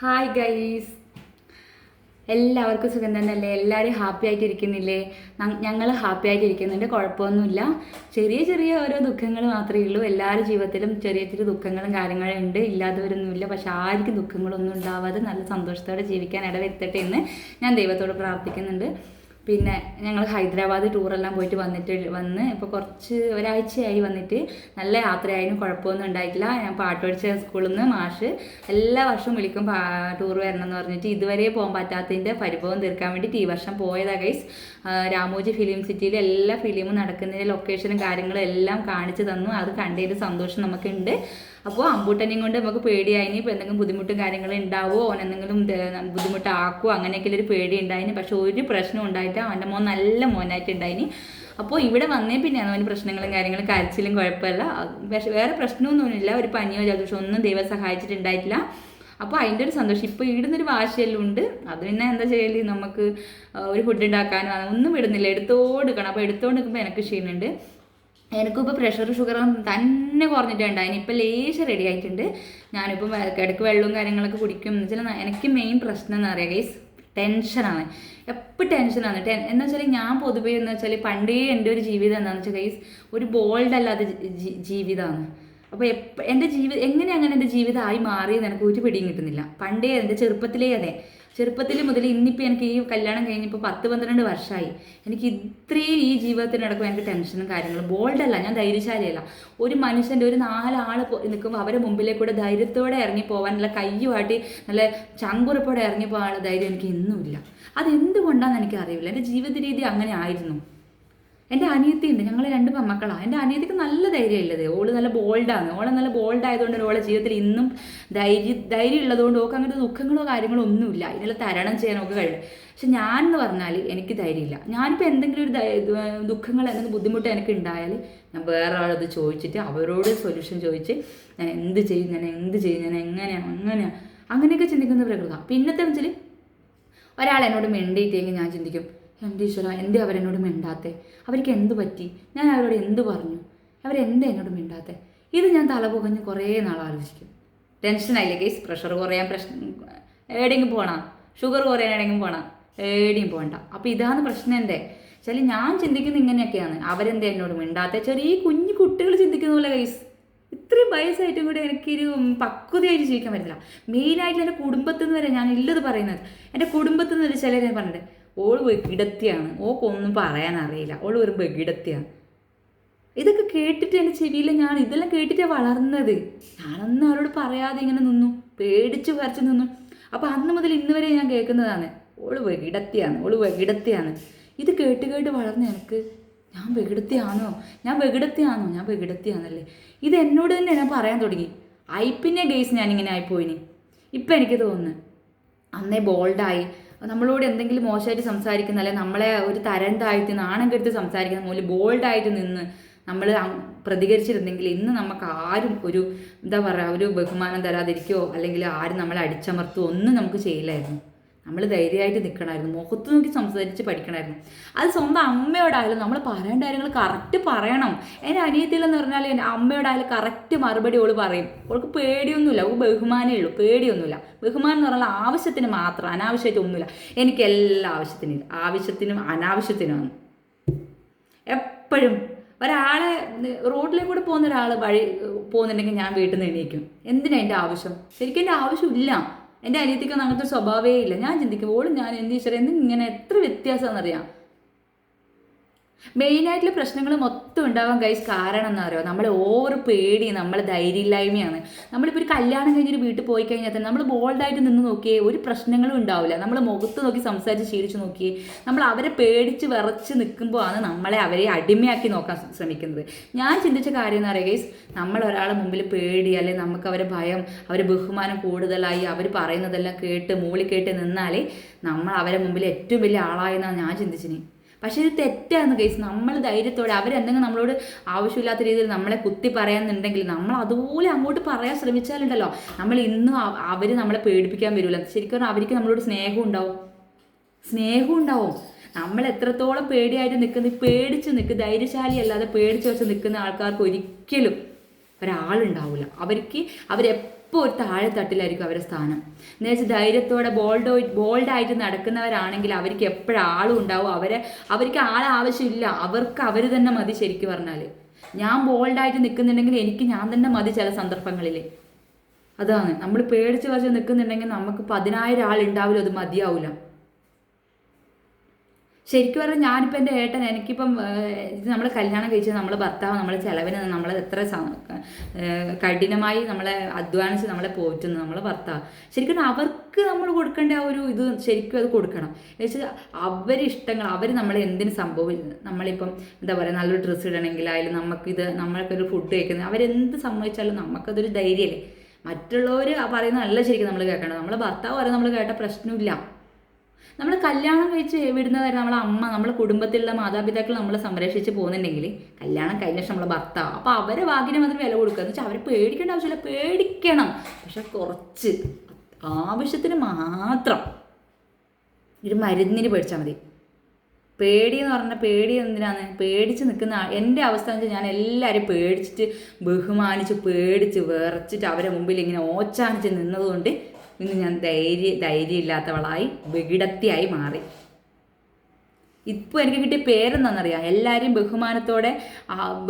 Hi guys എല്ലാവർക്കും സുഖം തന്നെയല്ലേ? എല്ലാവരും ഹാപ്പി ആയിട്ട് ഇരിക്കുന്നില്ലേ ഞങ്ങൾ ഹാപ്പി ആയിട്ട് ഇരിക്കുന്നുണ്ട് കുഴപ്പമൊന്നുമില്ല. ചെറിയ ചെറിയ ഓരോ ദുഃഖങ്ങൾ മാത്രമേ ഉള്ളൂ. എല്ലാവരുടെ ജീവിതത്തിലും ചെറിയ ചെറിയ ദുഃഖങ്ങളും കാര്യങ്ങളും ഉണ്ട്. ഇല്ലാത്തവരൊന്നുമില്ല. പക്ഷെ ആർക്കും ദുഃഖങ്ങളൊന്നും ഉണ്ടാവാതെ നല്ല സന്തോഷത്തോടെ ജീവിക്കാൻ ഇടവരുത്തട്ടെ എന്ന് ഞാൻ ദൈവത്തോട് പ്രാർത്ഥിക്കുന്നുണ്ട്. പിന്നെ ഞങ്ങൾ ഹൈദരാബാദ് ടൂറെല്ലാം പോയിട്ട് വന്നിട്ട് വന്ന് ഇപ്പോൾ കുറച്ച് ഒരാഴ്ചയായി വന്നിട്ട് നല്ല യാത്രയായാലും കുഴപ്പമൊന്നും ഉണ്ടായിട്ടില്ല. ഞാൻ പാട്ട് പഠിച്ച സ്കൂളിൽ നിന്ന് മാഷ് എല്ലാ വർഷവും വിളിക്കും ടൂർ വരണം എന്ന് പറഞ്ഞിട്ട്. ഇതുവരെ പോകാൻ പറ്റാത്തതിന്റെ പരിഭവം തീർക്കാൻ വേണ്ടിയിട്ട് ഈ വർഷം പോയതാ ഗൈസ് രാമോജി ഫിലിം സിറ്റിയിൽ എല്ലാ ഫിലിമും നടക്കുന്നതിന്റെ ലൊക്കേഷനും കാര്യങ്ങളും എല്ലാം കാണിച്ചു തന്നു. അത് കണ്ടതിൽ സന്തോഷം നമുക്കുണ്ട്. അപ്പോൾ അമ്പൂട്ടനെയും കൊണ്ട് നമുക്ക് പേടിയായിന് ഇപ്പോൾ എന്തെങ്കിലും ബുദ്ധിമുട്ടും കാര്യങ്ങളും ഉണ്ടാവുമോ അവൻ എന്തെങ്കിലും ബുദ്ധിമുട്ടാക്കുമോ അങ്ങനെയൊക്കെ ഒരു പേടി ഉണ്ടായിന്. പക്ഷെ ഒരു പ്രശ്നം ഉണ്ടായിട്ട് അവന്റെ മോൻ നല്ല മോനായിട്ടുണ്ടായിന് അപ്പോൾ ഇവിടെ വന്നേ പിന്നെയാണ് അവന് പ്രശ്നങ്ങളും കാര്യങ്ങളും. കരച്ചിലും കുഴപ്പമില്ല. പക്ഷേ വേറെ പ്രശ്നമൊന്നുമില്ല. ഒരു പനിയോ ജലദോഷം ഒന്നും ദൈവം സഹായിച്ചിട്ടുണ്ടായിട്ടില്ല. അപ്പോൾ അതിന്റെ ഒരു സന്തോഷം. ഇപ്പോൾ ഇടുന്നൊരു വാശിയെല്ലാം ഉണ്ട്. അത് പിന്നെ എന്താ ചെയ്യൽ? നമുക്ക് ഒരു ഫുഡ് ഉണ്ടാക്കാനോ ഒന്നും വിടുന്നില്ല എടുത്തോടുക്കണം അപ്പോൾ എടുത്തോണ്ട് നിൽക്കുമ്പോൾ എനിക്ക് ക്ഷീണുണ്ട് ഇപ്പോൾ പ്രഷർ ഷുഗർ തന്നെ കുറഞ്ഞിട്ടുണ്ട്. അതിനിപ്പോൾ ലേശം റെഡി ആയിട്ടുണ്ട്. ഞാനിപ്പം ഇടയ്ക്ക് വെള്ളവും കാര്യങ്ങളൊക്കെ കുടിക്കും. എന്ന് വെച്ചാൽ എനിക്ക് മെയിൻ പ്രശ്നം എന്ന് പറയുക ഗൈസ് ടെൻഷനാണ് എപ്പോൾ ടെൻഷനാണ് ടെൻ എന്ന് വെച്ചാൽ ഞാൻ പൊതുവേ എന്ന് വെച്ചാൽ പണ്ടേ എന്റെ ഒരു ജീവിതം എന്താണെന്ന് വെച്ചാൽ ഗൈസ് ഒരു ബോൾഡ് അല്ലാത്ത ജീവിതമാണ് അപ്പോൾ എപ്പോൾ എന്റെ ജീവിതം എങ്ങനെ അങ്ങനെ എന്റെ ജീവിതമായി മാറിയെന്ന് എനിക്ക് ഒരു പിടിയും കിട്ടുന്നില്ല. പണ്ടേ എന്റെ ചെറുപ്പത്തിലേ അതെ. ചെറുപ്പത്തിൽ മുതൽ ഇന്നിപ്പോൾ എനിക്ക് ഈ കല്യാണം കഴിഞ്ഞപ്പോൾ പത്ത് പന്ത്രണ്ട് വർഷമായി എനിക്ക് ഇത്രയും ഈ ജീവിതത്തിനടക്കം എനിക്ക് ടെൻഷനും കാര്യങ്ങളും. ബോൾഡല്ല ഞാൻ ധൈര്യശാലിയല്ല. ഒരു മനുഷ്യന്റെ ഒരു നാലാൾ നിൽക്കുമ്പോൾ അവരെ മുമ്പിലേക്കൂടെ ധൈര്യത്തോടെ ഇറങ്ങി പോകാൻ നല്ല കയ്യുമാട്ടി നല്ല ചങ്കുറപ്പോടെ ഇറങ്ങി പോകാനുള്ള ധൈര്യം എനിക്ക് ഇന്നുമില്ല അതെന്തുകൊണ്ടാണെന്ന് എനിക്ക് അറിയില്ല എന്റെ ജീവിത രീതി അങ്ങനെ ആയിരുന്നു. എന്റെ അനിയത്തി ഉണ്ട് ഞങ്ങൾ രണ്ട് പെമ്മക്കളാണ് എന്റെ അനിയത്തിക്ക് നല്ല ധൈര്യം ഉള്ളത് ഓൾ നല്ല ബോൾഡാണ് ഓളെ നല്ല ബോൾഡ് ആയതുകൊണ്ട് ഓളെ ജീവിതത്തിൽ ഇന്നും ധൈര്യ ധൈര്യം ഉള്ളതുകൊണ്ട് ഓക്ക് അങ്ങനത്തെ ദുഃഖങ്ങളോ കാര്യങ്ങളോ ഒന്നുമില്ല. ഇതിനെല്ലാം തരണം ചെയ്യാൻ ഒക്കെ കഴിയും പക്ഷെ ഞാൻ എന്ന് പറഞ്ഞാൽ എനിക്ക് ധൈര്യമില്ല. ഞാനിപ്പോൾ എന്തെങ്കിലും ഒരു ദുഃഖങ്ങൾ എന്തെങ്കിലും ബുദ്ധിമുട്ട് എനിക്ക് ഉണ്ടായാൽ ഞാൻ വേറെ ആളത് ചോദിച്ചിട്ട് അവരോട് സൊല്യൂഷൻ ചോദിച്ച് ഞാൻ എന്ത് ചെയ്യും ഞാൻ എന്ത് ചെയ്യും ഞാൻ എങ്ങനെയാണ് അങ്ങനെയാണ് അങ്ങനെയൊക്കെ ചിന്തിക്കുന്ന പ്രകൃതം പിന്നത്തെ വെച്ചാൽ ഒരാൾ എന്നോട് മിണ്ടിയിട്ടെങ്കിൽ ഞാൻ ചിന്തിക്കും എന്റെ ഈശ്വര എന്തേ അവരെന്നോട് മിണ്ടാത്തെ? അവർക്ക് എന്ത് പറ്റി? ഞാൻ അവരോട് എന്ത് പറഞ്ഞു? അവരെന്തേ എന്നോട് മിണ്ടാത്തെ? ഇത് ഞാൻ തലപുകഞ്ഞ് കുറേ നാൾ ആലോചിക്കും. ടെൻഷനായില്ലേ കേസ് പ്രഷർ കുറയാൻ പ്രശ്നം എവിടെയെങ്കിലും പോകണം ഷുഗർ കുറയാൻ എവിടെയെങ്കിലും പോകണം എവിടെയും പോകണ്ട അപ്പോൾ ഇതാണ് പ്രശ്നം എന്റെ. ചില ഞാൻ ചിന്തിക്കുന്നത് ഇങ്ങനെയൊക്കെയാണ്. അവരെന്താ എന്നോട് മിണ്ടാത്തെ? ചെറിയ കുഞ്ഞു കുട്ടികൾ ചിന്തിക്കുന്ന പോലെ കേസ് ഇത്രയും വയസ്സായിട്ടും കൂടെ എനിക്കൊരു പക്വതയായിട്ട് ജീവിക്കാൻ പറ്റില്ല മെയിനായിട്ട് എന്റെ കുടുംബത്തിൽ നിന്ന് വരെ ഞാൻ ഇല്ലത് പറയുന്നത്. എന്റെ കുടുംബത്തിൽ നിന്ന് ചിലരെ പറഞ്ഞിട്ട് ഓൾ വെകിടത്തിയാണ്. ഓക്കൊന്നും പറയാൻ അറിയില്ല ഓൾ ഒരു വെകിടത്തിയാണ്. ഇതൊക്കെ കേട്ടിട്ട് എന്റെ ചെവിയിൽ ഞാൻ ഇതെല്ലാം കേട്ടിട്ട് വളർന്നത്. ഞാനൊന്നും അവരോട് പറയാതെ ഇങ്ങനെ നിന്നു. പേടിച്ച് വരച്ച് നിന്നു. അപ്പോൾ അന്ന് മുതൽ ഇന്ന് വരെ ഞാൻ കേൾക്കുന്നതാണ്. ഓൾ വെകിടത്തിയാണ്. ഓൾ വെകിടത്തിയാണ്. ഇത് കേട്ട് കേട്ട് വളർന്ന എനിക്ക് ഞാൻ വെകിടത്തിയാണോ ഞാൻ വെകിടത്തിയാണോ ഞാൻ വെകിടത്തിയാണല്ലേ ഇത് എന്നോട് തന്നെ ഞാൻ പറയാൻ തുടങ്ങി. ഐപ്പിന്റെ ഗേസ് ഞാനിങ്ങനെ ആയിപ്പോയിനി ഇപ്പം എനിക്ക് തോന്നുന്നു. അന്നേ ബോൾഡായി നമ്മളോട് എന്തെങ്കിലും മോശമായിട്ട് സംസാരിക്കുന്ന അല്ലെങ്കിൽ നമ്മളെ ഒരു തരം താഴ്ത്തി നാണം കെടുത്ത് സംസാരിക്കുന്ന പോലെ ബോൾഡായിട്ട് നിന്ന് നമ്മൾ പ്രതികരിച്ചിരുന്നെങ്കിൽ ഇന്ന് നമുക്ക് ആരും ഒരു എന്താ പറയുക ഒരു ബഹുമാനം തരാതിരിക്കോ അല്ലെങ്കിൽ ആരും നമ്മളെ അടിച്ചമർത്തുകയോ ഒന്നും നമുക്ക് ചെയ്യില്ലായിരുന്നു. നമ്മൾ ധൈര്യമായിട്ട് നിൽക്കണമായിരുന്നു മുഖത്ത് നോക്കി സംസാരിച്ച് പഠിക്കണമായിരുന്നു അത് സ്വന്തം അമ്മയോടായാലും നമ്മൾ പറയേണ്ട കാര്യങ്ങൾ കറക്റ്റ് പറയണം. എന്റെ അനിയത്തിലെന്ന് പറഞ്ഞാൽ എന്റെ അമ്മയോടായാലും കറക്റ്റ് മറുപടി ഓൾ പറയും. ഓൾക്ക് പേടിയൊന്നുമില്ല. അവൾക്ക് ബഹുമാനമേ ഉള്ളൂ. പേടിയൊന്നുമില്ല. ബഹുമാനം എന്ന് പറഞ്ഞാൽ ആവശ്യത്തിന് മാത്രം അനാവശ്യമായിട്ട് ഒന്നുമില്ല. എനിക്ക് എല്ലാ ആവശ്യത്തിനും ആവശ്യത്തിനും അനാവശ്യത്തിനുമാണ് എപ്പോഴും ഒരാളെ റോഡിലേക്ക് കൂടെ പോകുന്ന ഒരാൾ വഴി പോകുന്നുണ്ടെങ്കിൽ ഞാൻ വീട്ടിൽ നിന്ന് എണീക്കും. എന്തിനാണ് എന്റെ ആവശ്യം? ശരിക്കും എന്റെ ആവശ്യമില്ല. എന്റെ അനിയത്തിക്കൊന്നും അങ്ങനത്തെ സ്വഭാവമേ ഇല്ല. ഞാൻ ചിന്തിക്കും ഓളും ഞാൻ എന്ത് ഈശ്വരം എന്തിന് ഇങ്ങനെ എത്ര വ്യത്യാസമാണെന്നറിയാം. മെയിനായിട്ടുള്ള പ്രശ്നങ്ങൾ മൊത്തം ഉണ്ടാവാൻ കഴിച്ച് കാരണം എന്താ പറയുക നമ്മൾ ഓവർ പേടി നമ്മൾ ധൈര്യമില്ലായ്മയാണ്. നമ്മളിപ്പോൾ ഒരു കല്യാണം കഴിഞ്ഞൊരു വീട്ടിൽ പോയി കഴിഞ്ഞാൽ തന്നെ നമ്മൾ ബോൾഡായിട്ട് നിന്ന് നോക്കിയേ ഒരു പ്രശ്നങ്ങളും ഉണ്ടാവില്ല. നമ്മൾ മുഖത്ത് നോക്കി സംസാരിച്ച് ശീലിച്ച് നോക്കിയേ നമ്മൾ അവരെ പേടിച്ച് വിറച്ച് നിൽക്കുമ്പോഴാണ് നമ്മളെ അവരെ അടിമയാക്കി നോക്കാൻ ശ്രമിക്കുന്നത്. ഞാൻ ചിന്തിച്ച കാര്യം എന്ന് പറയുക ഗൈസ് നമ്മൾ ഒരാളെ മുമ്പിൽ പേടി അല്ലെങ്കിൽ നമുക്ക് അവരെ ഭയം അവരെ ബഹുമാനം കൂടുതലായി അവർ പറയുന്നതെല്ലാം കേട്ട് മൂളി കേട്ട് നിന്നാലേ നമ്മൾ അവരെ മുമ്പിൽ ഏറ്റവും വലിയ ആളായെന്നാണ് ഞാൻ ചിന്തിച്ചിനി പക്ഷേ ഇത് തെറ്റാണ് കേസ് നമ്മൾ ധൈര്യത്തോടെ അവരെന്തെങ്കിലും നമ്മളോട് ആവശ്യമില്ലാത്ത രീതിയിൽ നമ്മളെ കുത്തി പറയാന്നുണ്ടെങ്കിൽ നമ്മൾ അതുപോലെ അങ്ങോട്ട് പറയാൻ ശ്രമിച്ചാലുണ്ടല്ലോ. നമ്മൾ ഇന്നും അവർ നമ്മളെ പേടിപ്പിക്കാൻ വരില്ല ശരിക്കും പറഞ്ഞാൽ അവർക്ക് നമ്മളോട് സ്നേഹം ഉണ്ടാവും. സ്നേഹം ഉണ്ടാവും. നമ്മൾ എത്രത്തോളം പേടിയായിട്ട് നിൽക്കുന്ന പേടിച്ച് നിൽക്കുക ധൈര്യശാലി അല്ലാതെ പേടിച്ച് വെച്ച് നിൽക്കുന്ന ആൾക്കാർക്ക് ഒരിക്കലും ഒരാളുണ്ടാവില്ല അവർക്ക് അവരെപ്പോൾ ഒരു താഴെ തട്ടിലായിരിക്കും അവരുടെ സ്ഥാനം. എന്ന് വെച്ചാൽ ധൈര്യത്തോടെ ബോൾഡ് ബോൾഡായിട്ട് നടക്കുന്നവരാണെങ്കിൽ അവർക്ക് എപ്പോഴും ആളും ഉണ്ടാവും. അവരെ അവർക്ക് ആളെ ആവശ്യമില്ല. അവർക്ക് അവർ തന്നെ മതി ശരിക്കും പറഞ്ഞാൽ ഞാൻ ബോൾഡായിട്ട് നിൽക്കുന്നുണ്ടെങ്കിൽ എനിക്ക് ഞാൻ തന്നെ മതി ചില സന്ദർഭങ്ങളിൽ അതാണ്. നമ്മൾ പേടിച്ച് കുറച്ച് നിൽക്കുന്നുണ്ടെങ്കിൽ നമുക്ക് പതിനായിരം ആളുണ്ടാവില്ല അത് മതിയാവില്ല ശരിക്കും പറഞ്ഞാൽ ഞാനിപ്പോൾ എന്റെ ഏട്ടൻ എനിക്കിപ്പം നമ്മൾ കല്യാണം കഴിച്ച് നമ്മൾ ഭർത്താവ് നമ്മളെ ചിലവിന് നമ്മൾ എത്ര കഠിനമായി നമ്മളെ അധ്വാനിച്ച് നമ്മളെ പോറ്റുന്നു നമ്മളെ ഭർത്താവ്. ശരിക്കും അവർക്ക് നമ്മൾ കൊടുക്കേണ്ട ആ ഒരു ഇത് ശരിക്കും അത് കൊടുക്കണം. എന്നുവെച്ചാൽ അവരെ ഇഷ്ടങ്ങൾ അവർ നമ്മളെ എന്തിന് സംഭവിക്കുന്നത് നമ്മളിപ്പം എന്താ പറയുക നല്ലൊരു ഡ്രസ്സ് ഇടണമെങ്കിൽ ആയാലും നമുക്കിത് നമ്മൾക്കൊരു ഫുഡ് കഴിക്കുന്നത് അവരെന്ത് സംഭവിച്ചാലും നമുക്കതൊരു ധൈര്യമല്ലേ മറ്റുള്ളവർ പറയുന്നതല്ല ശരിക്കും നമ്മൾ കേൾക്കേണ്ടത്. നമ്മളെ ഭർത്താവ് പറയുന്നത് നമ്മൾ കേട്ട പ്രശ്നമില്ല. നമ്മൾ കല്യാണം കഴിച്ച് വിടുന്നതായിരുന്നു നമ്മളെ അമ്മ നമ്മളെ കുടുംബത്തിലുള്ള മാതാപിതാക്കൾ നമ്മളെ സംരക്ഷിച്ച് പോകുന്നുണ്ടെങ്കിൽ കല്യാണം കഴിഞ്ഞ ശേഷം നമ്മളെ ഭർത്താവ്. അപ്പോൾ അവരെ വാക്കിന് മാത്രം വില കൊടുക്കുക. എന്ന് വെച്ചാൽ അവരെ പേടിക്കേണ്ട ആവശ്യമില്ല. പേടിക്കണം. പക്ഷെ കുറച്ച് ആവശ്യത്തിന് മാത്രം ഒരു മരുന്നിന് പേടിച്ചാൽ മതി. പേടി എന്ന് പറഞ്ഞാൽ പേടി എന്തിനാണ്? പേടിച്ച് നിൽക്കുന്ന എന്റെ അവസ്ഥ എന്ന് വെച്ചാൽ ഞാൻ എല്ലാവരും പേടിച്ചിട്ട് ബഹുമാനിച്ച് പേടിച്ച് വിറച്ചിട്ട് അവരെ മുമ്പിൽ ഇങ്ങനെ ഓച്ചാനിച്ച് നിന്നതുകൊണ്ട് ഇന്ന് ഞാൻ ധൈര്യ ധൈര്യമില്ലാത്തവളായി വികിടത്തിയായി മാറി. ഇപ്പോൾ എനിക്ക് കിട്ടിയ പേരെന്താണെന്നറിയാം? എല്ലാവരെയും ബഹുമാനത്തോടെ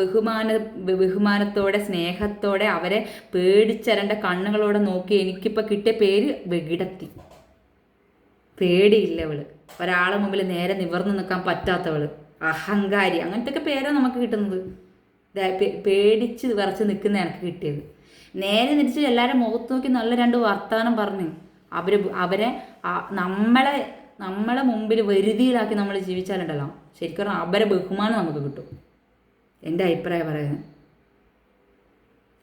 ബഹുമാന ബഹുമാനത്തോടെ സ്നേഹത്തോടെ അവരെ പേടിച്ചരണ്ട കണ്ണുകളോടെ നോക്കി എനിക്കിപ്പോൾ കിട്ടിയ പേര് വികിടത്തി. പേടിയില്ല അവൾ ഒരാളെ മുമ്പിൽ നേരെ നിവർന്നു നിൽക്കാൻ പറ്റാത്തവൾ. അഹങ്കാരി. അങ്ങനത്തെ ഒക്കെ പേരാണ് നമുക്ക് കിട്ടുന്നത്. പേടിച്ച് വിറച്ച് നിൽക്കുന്ന എനിക്ക് കിട്ടിയത്. നേരെ തിരിച്ച് എല്ലാവരും മുഖത്ത് നോക്കി നല്ല രണ്ട് വർത്തമാനം പറഞ്ഞു. അവർ അവരെ നമ്മളെ നമ്മളെ മുമ്പിൽ വരുതിയിലാക്കി നമ്മൾ ജീവിച്ചാലുണ്ടല്ലോ. ശരിക്കും അവരെ ബഹുമാനം നമുക്ക് കിട്ടും. എന്റെ അഭിപ്രായം പറയുന്നത്.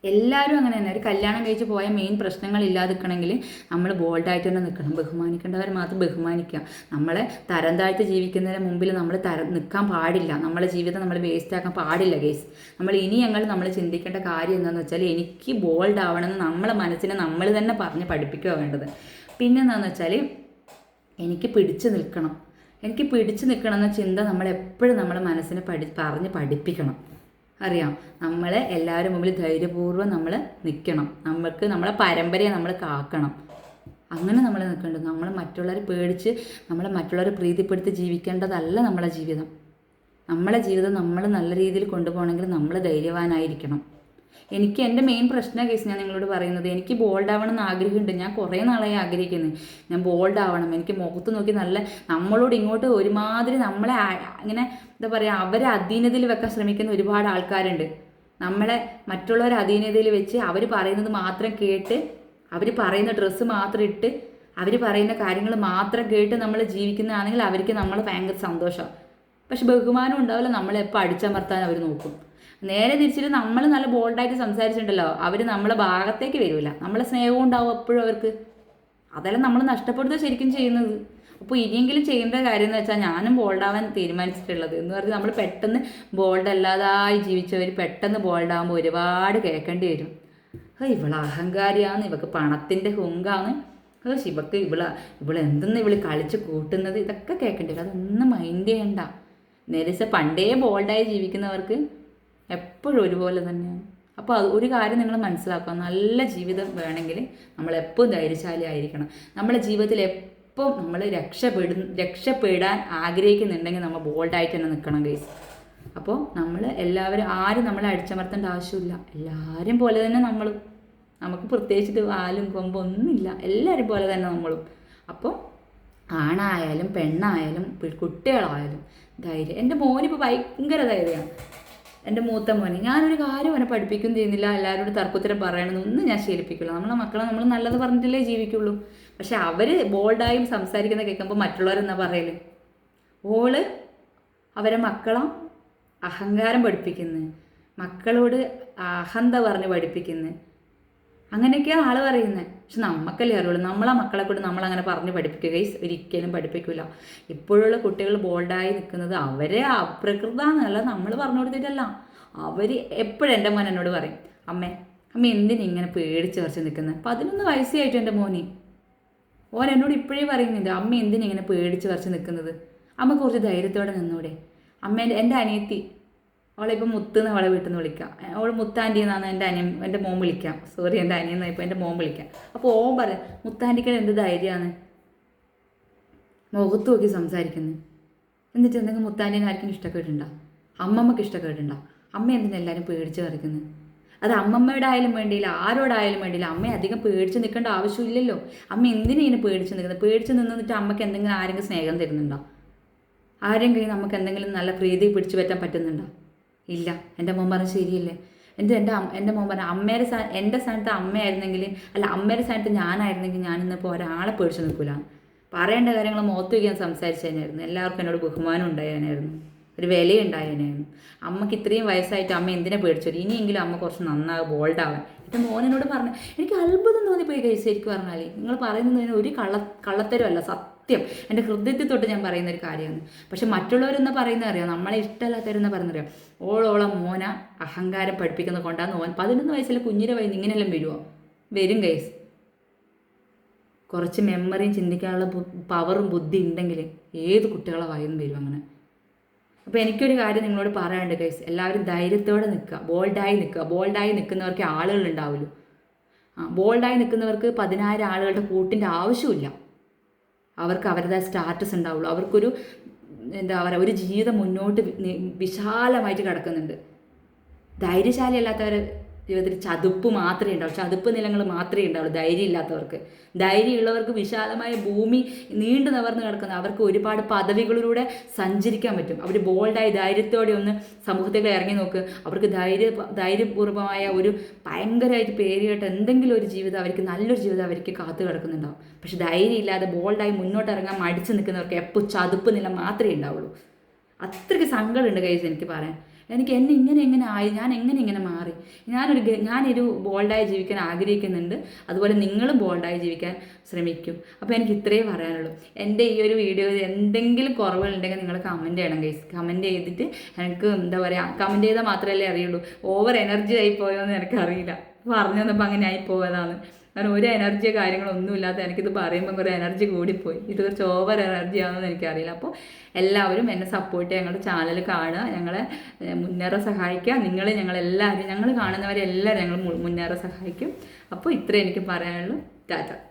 എല്ലാവരും അങ്ങനെ തന്നെ. ഒരു കല്യാണം കഴിച്ച് പോയ മെയിൻ പ്രശ്നങ്ങൾ ഇല്ലാതിരിക്കണമെങ്കിൽ നമ്മൾ ബോൾഡായിട്ട് തന്നെ നിൽക്കണം. ബഹുമാനിക്കേണ്ടവർ മാത്രം ബഹുമാനിക്കാം നമ്മളെ തരം താഴ്ത്തി ജീവിക്കുന്നതിന് മുമ്പിൽ നമ്മൾ തരം നിൽക്കാൻ പാടില്ല. നമ്മളെ ജീവിതം നമ്മൾ വേസ്റ്റ് ആക്കാൻ പാടില്ല കേസ് നമ്മൾ ഇനി ഞങ്ങൾ നമ്മൾ ചിന്തിക്കേണ്ട കാര്യം എന്താണെന്ന് വെച്ചാൽ എനിക്ക് ബോൾഡ് ആവണമെന്ന് നമ്മളെ മനസ്സിനെ നമ്മൾ തന്നെ പറഞ്ഞ് പഠിപ്പിക്കുക വേണ്ടത്. പിന്നെന്താണെന്ന് വെച്ചാൽ എനിക്ക് പിടിച്ചു നിൽക്കണം. എനിക്ക് പിടിച്ചു നിൽക്കണം എന്ന ചിന്ത നമ്മൾ എപ്പോഴും നമ്മുടെ മനസ്സിനെ പഠി പറഞ്ഞ് പഠിപ്പിക്കണം. അറിയാം. നമ്മൾ എല്ലാവരും മുമ്പിൽ ധൈര്യപൂർവം നമ്മൾ നിൽക്കണം നമ്മൾക്ക് നമ്മളെ പരമ്പരയെ നമ്മൾ കാക്കണം. അങ്ങനെ നമ്മൾ നിൽക്കേണ്ടത് നമ്മൾ മറ്റുള്ളവരെ പേടിച്ച് നമ്മൾ മറ്റുള്ളവരെ പ്രീതിപ്പെടുത്തി ജീവിക്കേണ്ടതല്ല നമ്മളെ ജീവിതം. നമ്മളെ ജീവിതം നമ്മൾ നല്ല രീതിയിൽ കൊണ്ടുപോകണമെങ്കിൽ നമ്മൾ ധൈര്യവാനായിരിക്കണം. എനിക്ക് എന്റെ മെയിൻ പ്രശ്ന കേസ് ഞാൻ നിങ്ങളോട് പറയുന്നത്. എനിക്ക് ബോൾഡ് ആവണം എന്ന് ആഗ്രഹമുണ്ട്. ഞാൻ കുറേ നാളായി ആഗ്രഹിക്കുന്നത് ഞാൻ ബോൾഡ് ആവണം. എനിക്ക് മുഖത്ത് നോക്കി നല്ല നമ്മളോട് ഇങ്ങോട്ട് ഒരുമാതിരി നമ്മളെ ഇങ്ങനെ എന്താ പറയുക അവരെ അധീനതയിൽ വെക്കാൻ ശ്രമിക്കുന്ന ഒരുപാട് ആൾക്കാരുണ്ട്. നമ്മളെ മറ്റുള്ളവരെ അധീനതയിൽ വെച്ച് അവർ പറയുന്നത് മാത്രം കേട്ട് അവർ പറയുന്ന ഡ്രസ്സ് മാത്രം ഇട്ട് അവർ പറയുന്ന കാര്യങ്ങൾ മാത്രം കേട്ട് നമ്മൾ ജീവിക്കുന്നതാണെങ്കിൽ അവർക്ക് നമ്മൾ ഭയങ്കര സന്തോഷം. പക്ഷെ ബഹുമാനം ഉണ്ടാവില്ല. നമ്മളെപ്പോൾ അടിച്ചമർത്താൻ അവർ നോക്കും. നേരെ തിരിച്ചിട്ട് നമ്മൾ നല്ല ബോൾഡായിട്ട് സംസാരിച്ചിട്ടുണ്ടല്ലോ. അവർ നമ്മളെ ഭാഗത്തേക്ക് വരില്ല നമ്മളെ സ്നേഹവും ഉണ്ടാവും എപ്പോഴും അവർക്ക്. അതെല്ലാം നമ്മൾ നഷ്ടപ്പെടുത്തുക ശരിക്കും ചെയ്യുന്നത്. അപ്പോൾ ഇനിയെങ്കിലും ചെയ്യേണ്ട കാര്യം എന്ന് വെച്ചാൽ ഞാനും ബോൾഡാവാൻ തീരുമാനിച്ചിട്ടുള്ളത് എന്ന് പറഞ്ഞാൽ നമ്മൾ പെട്ടെന്ന് ബോൾഡ് അല്ലാതായി ജീവിച്ചവർ പെട്ടെന്ന് ബോൾഡാകുമ്പോൾ ഒരുപാട് കേൾക്കേണ്ടി വരും. ഇവൾ അഹങ്കാരിയാണ് ഇവക്ക് പണത്തിന്റെ ഹുങ്കാണ് ഹോ ഇവക്ക് ഇവള ഇവളെന്തെന്ന് ഇവൾ കളിച്ച് കൂട്ടുന്നത്? ഇതൊക്കെ കേൾക്കേണ്ടി വരും. അതൊന്നും മൈൻഡ് ചെയ്യണ്ട. നേരെ പണ്ടേ ബോൾഡായി ജീവിക്കുന്നവർക്ക് എപ്പോഴും ഒരുപോലെ തന്നെയാണ്. അപ്പോൾ അത് ഒരു കാര്യം നിങ്ങൾ മനസ്സിലാക്കുക. നല്ല ജീവിതം വേണമെങ്കിൽ നമ്മൾ എപ്പോഴും ധൈര്യശാലി ആയിരിക്കണം. നമ്മുടെ ജീവിതത്തിൽ എപ്പോൾ നമ്മൾ രക്ഷപ്പെടു രക്ഷപ്പെടാൻ ആഗ്രഹിക്കുന്നുണ്ടെങ്കിൽ നമ്മൾ ബോൾഡായിട്ട് തന്നെ നിൽക്കണം ഗൈസ് അപ്പോൾ നമ്മൾ എല്ലാവരും ആരും നമ്മളെ അടിച്ചമർത്തേണ്ട ആവശ്യമില്ല. എല്ലാവരും പോലെ തന്നെ നമ്മൾ നമുക്ക് പ്രത്യേകിച്ചിട്ട് വാലും കൊമ്പും ഒന്നുമില്ല. എല്ലാവരും പോലെ തന്നെ നമ്മളും. അപ്പോൾ ആണായാലും പെണ്ണായാലും കുട്ടികളായാലും ധൈര്യം. എന്റെ മോനിപ്പോൾ ഭയങ്കര ധൈര്യമാണ്. എന്റെ മൂത്ത മോനെ. ഞാനൊരു കാര്യം അവനെ പഠിപ്പിക്കുകയും ചെയ്യുന്നില്ല. എല്ലാവരോടും തർക്കത്തിന് പറയണമെന്നൊന്നും ഞാൻ ശീലിപ്പിക്കില്ല. നമ്മളെ മക്കളെ നമ്മൾ നല്ലത് പറഞ്ഞിട്ടല്ലേ ജീവിക്കുള്ളൂ. പക്ഷെ അവർ ബോൾഡായും സംസാരിക്കുന്ന കേൾക്കുമ്പോൾ മറ്റുള്ളവരെന്നാ പറയൽ? ഓൾ അവരെ മക്കളെ അഹങ്കാരം പഠിപ്പിക്കുന്നു. മക്കളോട് അഹന്ത പറഞ്ഞ് പഠിപ്പിക്കുന്നു. അങ്ങനെയൊക്കെയാണ് ആൾ പറയുന്നത് പക്ഷെ നമുക്കല്ലേ അറിയുള്ളൂ. നമ്മളെ മക്കളെ കൊണ്ട് നമ്മളങ്ങനെ പറഞ്ഞ് പഠിപ്പിക്കുക. ഒരിക്കലും പഠിപ്പിക്കില്ല ഇപ്പോഴുള്ള കുട്ടികൾ ബോൾഡായി നിൽക്കുന്നത് അവരെ അപ്രകൃതാന്നല്ല നമ്മൾ പറഞ്ഞു കൊടുത്തിട്ടല്ല. അവർ എപ്പോഴും എന്റെ മോൻ എന്നോട് പറയും അമ്മേ അമ്മ എന്തിനാ ഇങ്ങനെ പേടിച്ച് കുറച്ച് നിൽക്കുന്നത് പതിനൊന്ന് വയസ്സായിട്ടും എന്റെ മോനെ. ഓൻ എന്നോട് ഇപ്പോഴേ പറയുന്നുണ്ട് അമ്മ എന്തിനാ ഇങ്ങനെ പേടിച്ച് കുറച്ച് നിൽക്കുന്നത് അമ്മ കുറച്ച് ധൈര്യത്തോടെ നിന്നൂടെ. അമ്മേന്റെ എന്റെ അനിയത്തി അവളെ ഇപ്പം മുത്ത് എന്ന് അവളെ വീട്ടിൽ നിന്ന് വിളിക്കാം. അവൾ മുത്താന്റി എന്നാണ് എന്റെ അനിയൻ എന്റെ മോൻ വിളിക്കാം. സോറി എന്റെ അനിയൻ എന്നാണ് ഇപ്പോൾ എന്റെ മോൻ വിളിക്കാം. അപ്പോൾ ഓൻ പറ മുത്താന്റിക്ക് എന്ത് ധൈര്യമാണ് മുഖത്ത് നോക്കി സംസാരിക്കുന്നത് എന്നിട്ട് എന്തെങ്കിലും മുത്താന്റിനെ ആർക്കും ഇഷ്ടപ്പെട്ടുണ്ടോ അമ്മമ്മക്ക് ഇഷ്ടപ്പെട്ടുണ്ടോ അമ്മ എന്തിനാ എല്ലാവരും പേടിച്ച് പറിക്കുന്നത് അത് അമ്മമ്മയുടെ ആയാലും വേണ്ടിയില്ല ആരോടായാലും വേണ്ടിയില്ല. അമ്മയെ അധികം പേടിച്ച് നിൽക്കേണ്ട ആവശ്യമില്ലല്ലോ. അമ്മ എന്തിനാ ഇങ്ങനെ പേടിച്ച് നിൽക്കുന്നത് പേടിച്ച് നിന്നിട്ട് അമ്മയ്ക്ക് എന്തെങ്കിലും ആരെങ്കിലും സ്നേഹം തരുന്നുണ്ടോ? ആരെങ്കിലും നമുക്ക് എന്തെങ്കിലും നല്ല പ്രീതി പിടിച്ചു പറ്റാൻ പറ്റുന്നുണ്ടോ? ഇല്ല എന്റെ മോൻ പറഞ്ഞ ശരിയല്ലേ? എന്റെ എന്റെ എന്റെ മോൻ പറഞ്ഞ അമ്മയുടെ സ്ഥാന എന്റെ സ്ഥാനത്ത് അമ്മയായിരുന്നെങ്കിൽ അല്ല അമ്മയുടെ സ്ഥാനത്ത് ഞാനായിരുന്നെങ്കിൽ ഞാൻ ഇന്നിപ്പോൾ ഒരാളെ പേടിച്ചു നിൽക്കില്ല പറയേണ്ട കാര്യങ്ങൾ മുഖത്ത് വയ്ക്കാൻ സംസാരിച്ചു തന്നെയായിരുന്നു എല്ലാവർക്കും എന്നോട് ബഹുമാനം ഉണ്ടായതിനായിരുന്നു ഒരു വിലയുണ്ടായതിനായിരുന്നു അമ്മയ്ക്ക് ഇത്രയും വയസ്സായിട്ട് അമ്മ എന്തിനെ പേടിച്ചു ഇനിയെങ്കിലും അമ്മ കുറച്ച് നന്നാകും ബോൾഡാവാൻ. എന്റെ മോനോട് പറഞ്ഞു എനിക്ക് അത്ഭുതം തോന്നിപ്പോയി കഴിച്ച് ശരിക്കും പറഞ്ഞാൽ നിങ്ങൾ പറയുന്നതിന് ഒരു കള്ള കള്ളത്തരമല്ല സത്യം. എന്റെ ഹൃദയത്തിൽ തൊട്ട് ഞാൻ പറയുന്ന ഒരു കാര്യമാണ്. പക്ഷെ മറ്റുള്ളവരെന്ന് പറയുന്നത് അറിയാം? നമ്മളെ ഇഷ്ടമല്ലാത്തവരെന്ന് പറയുന്നറിയാം ഓളോളം മോന അഹങ്കാരം പഠിപ്പിക്കുന്ന കൊണ്ടാന്ന് ഓൻ പതിനൊന്ന് വയസ്സിലെ കുഞ്ഞിന്റെ വയസ്സ് ഇങ്ങനെയെല്ലാം വരുമോ വരും കേസ് കുറച്ച് മെമ്മറിയും ചിന്തിക്കാനുള്ള പവറും ബുദ്ധി ഉണ്ടെങ്കിൽ ഏത് കുട്ടികളെ വായിന്ന് വരും അങ്ങനെ? അപ്പോൾ എനിക്കൊരു കാര്യം നിങ്ങളോട് പറയാനുണ്ട് ഗൈസ് എല്ലാവരും ധൈര്യത്തോടെ നിൽക്കുക. ബോൾഡായി നിൽക്കുക. ബോൾഡായി നിൽക്കുന്നവർക്ക് ആളുകൾ ഉണ്ടാവുമല്ലോ ആ ബോൾഡായി നിൽക്കുന്നവർക്ക് പതിനായിരം ആളുകളുടെ കൂട്ടിന്റെ ആവശ്യമില്ല. അവർക്ക് അവരുടെ സ്റ്റാറ്റസ് ഉണ്ടാവുള്ളൂ. അവർക്കൊരു എന്താ പറയുക ഒരു ജീവിതം മുന്നോട്ട് വിശാലമായിട്ട് കിടക്കുന്നുണ്ട്. ധൈര്യശാലി അല്ലാത്തവർ ജീവിതത്തിൽ ചതുപ്പ് മാത്രമേ ഉണ്ടാവുള്ളൂ ചതുപ്പ് നിലങ്ങൾ മാത്രമേ ഉണ്ടാവുള്ളൂ ധൈര്യമില്ലാത്തവർക്ക് ധൈര്യമുള്ളവർക്ക് വിശാലമായ ഭൂമി നീണ്ടു നിവർന്ന് കിടക്കുന്ന അവർക്ക് ഒരുപാട് പദവികളിലൂടെ സഞ്ചരിക്കാൻ പറ്റും. അവർ ബോൾഡായി ധൈര്യത്തോടെ ഒന്ന് സമൂഹത്തിൽ ഇറങ്ങി നോക്ക്. അവർക്ക് ധൈര്യ ധൈര്യപൂർവമായ ഒരു ഭയങ്കരമായിട്ട് പേരുകേട്ട എന്തെങ്കിലും ഒരു ജീവിതം അവർക്ക് നല്ലൊരു ജീവിതം അവർക്ക് കാത്തു കിടക്കുന്നുണ്ടാവും. പക്ഷെ ധൈര്യമില്ലാതെ ബോൾഡായി മുന്നോട്ട് ഇറങ്ങാൻ മടിച്ചു നിൽക്കുന്നവർക്ക് എപ്പോൾ ചതുപ്പ് നില മാത്രമേ ഉണ്ടാവുള്ളൂ. അത്രയ്ക്ക് സങ്കടമുണ്ട് കൈസ് എനിക്ക് പറയാൻ. എനിക്ക് എന്നെ ഇങ്ങനെ എങ്ങനെ ആയി ഞാൻ എങ്ങനെ ഇങ്ങനെ മാറി? ഞാനൊരു ഞാനൊരു ബോൾഡായി ജീവിക്കാൻ ആഗ്രഹിക്കുന്നുണ്ട്. അതുപോലെ നിങ്ങളും ബോൾഡായി ജീവിക്കാൻ ശ്രമിക്കും. അപ്പോൾ എനിക്ക് ഇത്രയേ പറയാനുള്ളൂ. എന്റെ ഈ ഒരു വീഡിയോയിൽ എന്തെങ്കിലും കുറവുകളുണ്ടെങ്കിൽ നിങ്ങൾ കമന്റ് ചെയ്യണം ഗൈസ് കമന്റ് ചെയ്തിട്ട് എനിക്ക് എന്താ പറയുക കമന്റ് ചെയ്താൽ മാത്രമല്ലേ അറിയുള്ളൂ. ഓവർ എനർജി ആയി പോയോ എന്ന് എനിക്കറിയില്ല. പറഞ്ഞു തന്നപ്പോൾ അങ്ങനെ ആയി പോയതാണ്. കാരണം ഒരു എനർജിയോ കാര്യങ്ങളൊന്നും ഇല്ലാത്ത എനിക്കിത് പറയുമ്പോൾ കുറേ എനർജി കൂടിപ്പോയി. ഇത് കുറച്ച് ഓവർ എനർജി ആണെന്ന് എനിക്കറിയില്ല. അപ്പോൾ എല്ലാവരും എന്നെ സപ്പോർട്ട് ചെയ്യുക ഞങ്ങളുടെ ചാനൽ കാണുക ഞങ്ങളെ മുന്നേറാൻ സഹായിക്കുക. നിങ്ങൾ ഞങ്ങളെല്ലാവരും ഞങ്ങൾ കാണുന്നവരെ ഞങ്ങൾ മുന്നേറാൻ സഹായിക്കും. അപ്പോൾ ഇത്രേ എനിക്ക് പറയാനുള്ളൂ. ടാറ്റ.